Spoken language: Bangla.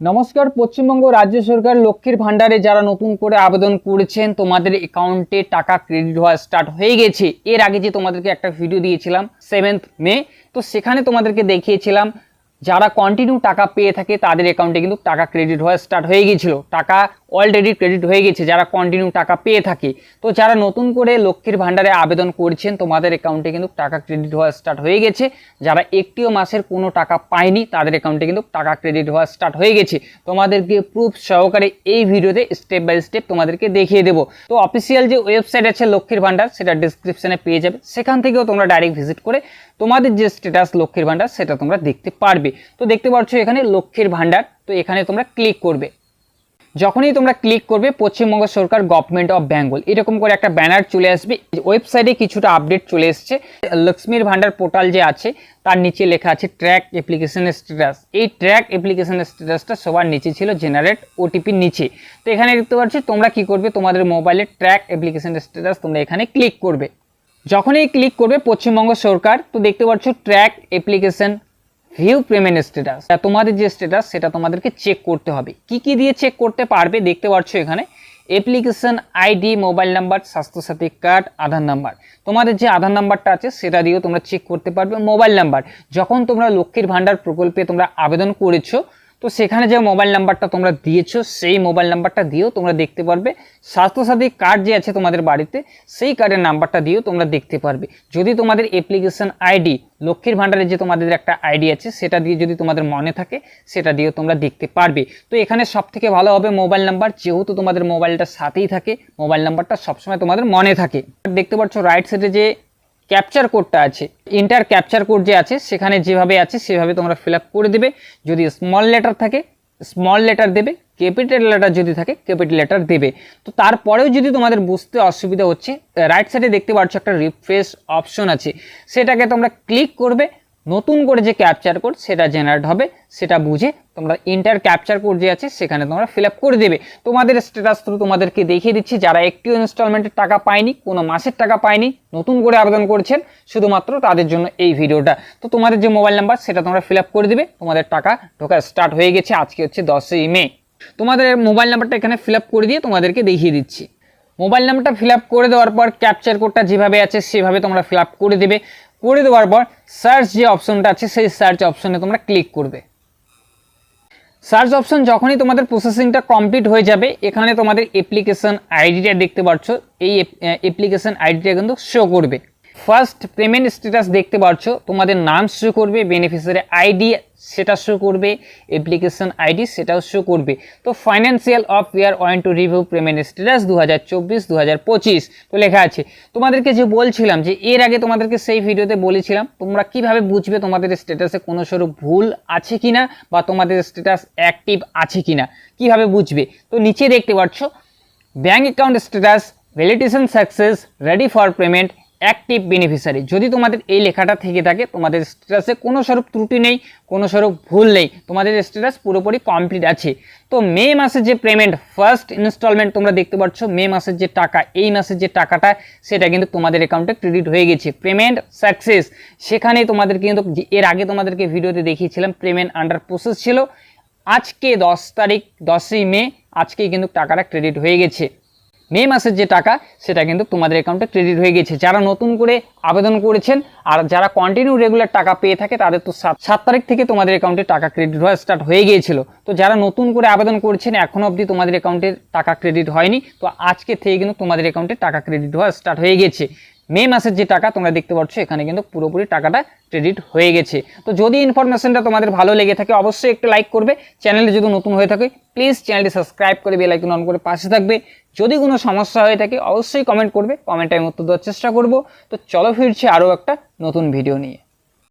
নমস্কার, পশ্চিমবঙ্গ রাজ্য সরকার লক্ষ্মীর ভান্ডারে যারা নতুন করে আবেদন করেছেন, তোমাদের অ্যাকাউন্টে টাকা ক্রেডিট হওয়া স্টার্ট হয়ে গেছে। এর আগে যে তোমাদেরকে একটা ভিডিও দিয়েছিলাম সেভেন্থ মে তো সেখানে তোমাদেরকে দেখিয়েছিলাম যারা কন্টিনিউ টাকা পেয়ে থাকে, তাদের অ্যাকাউন্টে কিন্তু টাকা ক্রেডিট হওয়া স্টার্ট হয়ে গিয়েছিল। টাকা অলরেডি ক্রেডিট হয়ে গেছে যারা কন্টিনিউ টাকা পেয়ে থাকে। তো যারা নতুন করে লক্ষ্মীর ভাণ্ডারে আবেদন করছেন, তোমাদের অ্যাকাউন্টে কিন্তু টাকা ক্রেডিট হওয়া স্টার্ট হয়ে গেছে। যারা একটিও মাসের কোনো টাকা পায়নি, তাদের অ্যাকাউন্টে কিন্তু টাকা ক্রেডিট হওয়া স্টার্ট হয়ে গেছে। তোমাদেরকে প্রুফ সহকারে এই ভিডিওতে স্টেপ বাই স্টেপ তোমাদেরকে দেখিয়ে দেবো। তো অফিসিয়াল যে ওয়েবসাইট আছে লক্ষ্মীর ভাণ্ডার, সেটা ডিসক্রিপশানে পেয়ে যাবে। সেখান থেকেও তোমরা ডাইরেক্ট ভিজিট করে তোমাদের যে স্ট্যাটাস লক্ষ্মীর ভাণ্ডার, সেটা তোমরা দেখতে পারবে। তো দেখতে পাচ্ছ এখানে লক্ষ্মীর ভাণ্ডার, তো এখানে তোমরা ক্লিক করবে। যখনই তোমরা ক্লিক করবে পশ্চিমবঙ্গ সরকার গভর্নমেন্ট অফ বেঙ্গল এরকম করে একটা ব্যানার চলে আসবে। ওয়েবসাইটে কিছুটা আপডেট চলে এসছে। লক্ষ্মীর ভান্ডার পোর্টাল যে আছে, তার নিচে লেখা আছে ট্র্যাক অ্যাপ্লিকেশনের স্ট্যাটাস এই ট্র্যাক অ্যাপ্লিকেশনের স্ট্যাটাসটা সবার নিচে ছিল জেনারেট ওটিপির নিচে। তো এখানে দেখতে পাচ্ছি, তোমরা কি করবে? তোমাদের মোবাইলে ট্র্যাক অ্যাপ্লিকেশনের স্ট্যাটাস তোমরা এখানে ক্লিক করবে। যখনই ক্লিক করবে পশ্চিমবঙ্গ সরকার, তো দেখতে পাচ্ছ track application view payment status তোমাদের যে স্ট্যাটাস সেটা তোমাদেরকে চেক করতে হবে। কি কি দিয়ে চেক করতে পারবে দেখতে পাচ্ছ এখানে? Application ID mobile number Swasthya Sathi card Aadhaar number তোমাদের যে আধার নাম্বারটা আছে, সেটা দিয়েও তোমরা চেক করতে পারবে। মোবাইল নাম্বার যখন তোমরা লক্ষ্মীর ভাণ্ডার প্রকল্পে তোমরা আবেদন করেছ তো সেখানে যে মোবাইল নাম্বারটা তোমরা দিয়েছ, সেই মোবাইল নাম্বারটা দিয়েও তোমরা দেখতে পারবে। স্বাস্থ্যসাথী কার্ড যে আছে তোমাদের বাড়িতে, সেই কার্ডের নাম্বারটা দিয়েও তোমরা দেখতে পারবে। যদি তোমাদের অ্যাপ্লিকেশন আইডি লক্ষ্মীর ভাণ্ডারে যে তোমাদের একটা আইডি আছে, সেটা দিয়ে যদি তোমাদের মনে থাকে, সেটা দিয়েও তোমরা দেখতে পারবে। তো এখানে সব থেকে ভালো হবে মোবাইল নাম্বার যেহেতু তোমাদের মোবাইলটা সাথেই থাকে মোবাইল নাম্বারটা সবসময় তোমাদের মনে থাকে। দেখতে পাচ্ছ রাইট সাইডে যে ক্যাপচার কোডটা আছে। ইন্টার ক্যাপচার কোড যে আছে, সেখানে যেভাবে আছে, সেভাবে তোমরা ফিল করে দেবে। যদি স্মল লেটার থাকে স্মল লেটার দেবে। ক্যাপিটাল লেটার যদি থাকে ক্যাপিটাল লেটার দেবে। তো তারপরেও যদি তোমাদের বুঝতে অসুবিধা হচ্ছে রাইট সাইডে দেখতে পাচ্ছ একটা রিফ্রেশ অপশন আছে। সেটাকে তোমরা ক্লিক করবে নতুন করে যে ক্যাপচার কোড সেটা জেনারেট হবে, সেটা বুঝে তোমরা ইন্টার ক্যাপচার কোড যে আছে সেখানে তোমরা ফিল করে দেবে। তোমাদের স্ট্যাটাস থ্রু তোমাদেরকে দেখিয়ে দিচ্ছি, যারা একটিও ইনস্টলমেন্টের টাকা পায়নি, কোনো মাসের টাকা পায়নি, নতুন করে আবেদন করছেন, শুধুমাত্র তাদের জন্য এই ভিডিওটা। তো তোমাদের যে মোবাইল নাম্বার সেটা তোমরা ফিল করে দেবে, তোমাদের টাকা ঢোকা স্টার্ট হয়ে গেছে, আজকে হচ্ছে দশই মে। তোমাদের মোবাইল নাম্বারটা এখানে ফিল করে দিয়ে তোমাদেরকে দেখিয়ে দিচ্ছি। মোবাইল নাম্বারটা ফিল করে দেওয়ার পর ক্যাপচার কোডটা যেভাবে আছে সেভাবে তোমরা ফিল করে দেবে। করে দেওয়ার পর সার্চ যে অপশনটা আছে, সেই সার্চ অপশনে তোমরা ক্লিক করবে। সার্চ অপশন যখনই তোমাদের প্রসেসিংটা কমপ্লিট হয়ে যাবে, এখানে তোমাদের অ্যাপ্লিকেশন আইডিটা দেখতে পাচ্ছ। এই অ্যাপ্লিকেশন আইডিটা কিন্তু শো করবে। ফার্স্ট পেমেন্ট স্ট্যাটাস দেখতে পাচ্ছ তোমাদের নাম শো করবে বেনিফিসিয়ারি আইডি সেটা শো করবে অ্যাপ্লিকেশন আইডি সেটাও শো করবে। তো financial of year one two review payment status দু হাজার চব্বিশ দু হাজার পঁচিশ। তো লেখা আছে, তোমাদেরকে যে বলছিলাম যে এর আগে তোমাদেরকে সেই ভিডিওতে বলেছিলাম, তোমরা কীভাবে বুঝবে তোমাদের স্ট্যাটাসে কোনো স্বরূপ ভুল আছে কিনা বা তোমাদের স্ট্যাটাস অ্যাক্টিভ আছে কিনা, কীভাবে বুঝবে? তো নিচে দেখতে পাচ্ছ bank account status validation success ready for payment active beneficiary যদি তোমাদের এই লেখাটা থেকে থাকে, তোমাদের স্ট্যাটাসে কোনো স্বরূপ ত্রুটি নেই, কোনো স্বরূপ ভুল নেই, তোমাদের স্ট্যাটাস পুরোপুরি কমপ্লিট আছে। তো মে মাসের যে পেমেন্ট ফার্স্ট ইনস্টলমেন্ট তোমরা দেখতে পাচ্ছ, মে মাসের যে টাকা, এই মাসের যে টাকাটা, সেটা কিন্তু তোমাদের অ্যাকাউন্টে ক্রেডিট হয়ে গেছে। পেমেন্ট সাকসেস সেখানে তোমাদের কিন্তু এর আগে তোমাদেরকে ভিডিওতে দেখিয়েছিলাম পেমেন্ট আন্ডার প্রসেস ছিল। আজকে দশ তারিখ, দশই মে, আজকেই কিন্তু টাকাটা ক্রেডিট হয়ে গেছে। মে মাসের যে টাকা, সেটা কিন্তু তোমাদের অ্যাকাউন্টে ক্রেডিট হয়ে গেছে। যারা নতুন করে আবেদন করেছেন আর যারা কন্টিনিউ রেগুলার টাকা পেয়ে থাকে, তাদের তো সাত সাত তারিখ থেকে তোমাদের অ্যাকাউন্টে টাকা ক্রেডিট হওয়া স্টার্ট হয়ে গিয়েছিল। তো যারা নতুন করে আবেদন করছেন এখনও অবধি তোমাদের অ্যাকাউন্টে টাকা ক্রেডিট হয়নি। তো আজকে থেকে কিন্তু তোমাদের অ্যাকাউন্টে টাকা ক্রেডিট হওয়া স্টার্ট হয়ে গেছে। মে মাসের যে টাকা তোমরা দেখতে পাচ্ছ, এখানে কিন্তু পুরোপুরি টাকাটা ক্রেডিট হয়ে গেছে। তো যদি ইনফরমেশনটা তোমাদের ভালো লেগে থাকে, অবশ্যই একটু লাইক করবে। চ্যানেলে যদি নতুন হয়ে থাকে প্লিজ চ্যানেলটি সাবস্ক্রাইব করে বেল আইকন অন করে পাশে থাকবে। যদি কোনো সমস্যা হয়ে থাকে, অবশ্যই কমেন্ট করবে। কমেন্টে আমি উত্তর দেওয়ার চেষ্টা করব। তো চলো ফিরছি আরও একটা নতুন ভিডিও নিয়ে।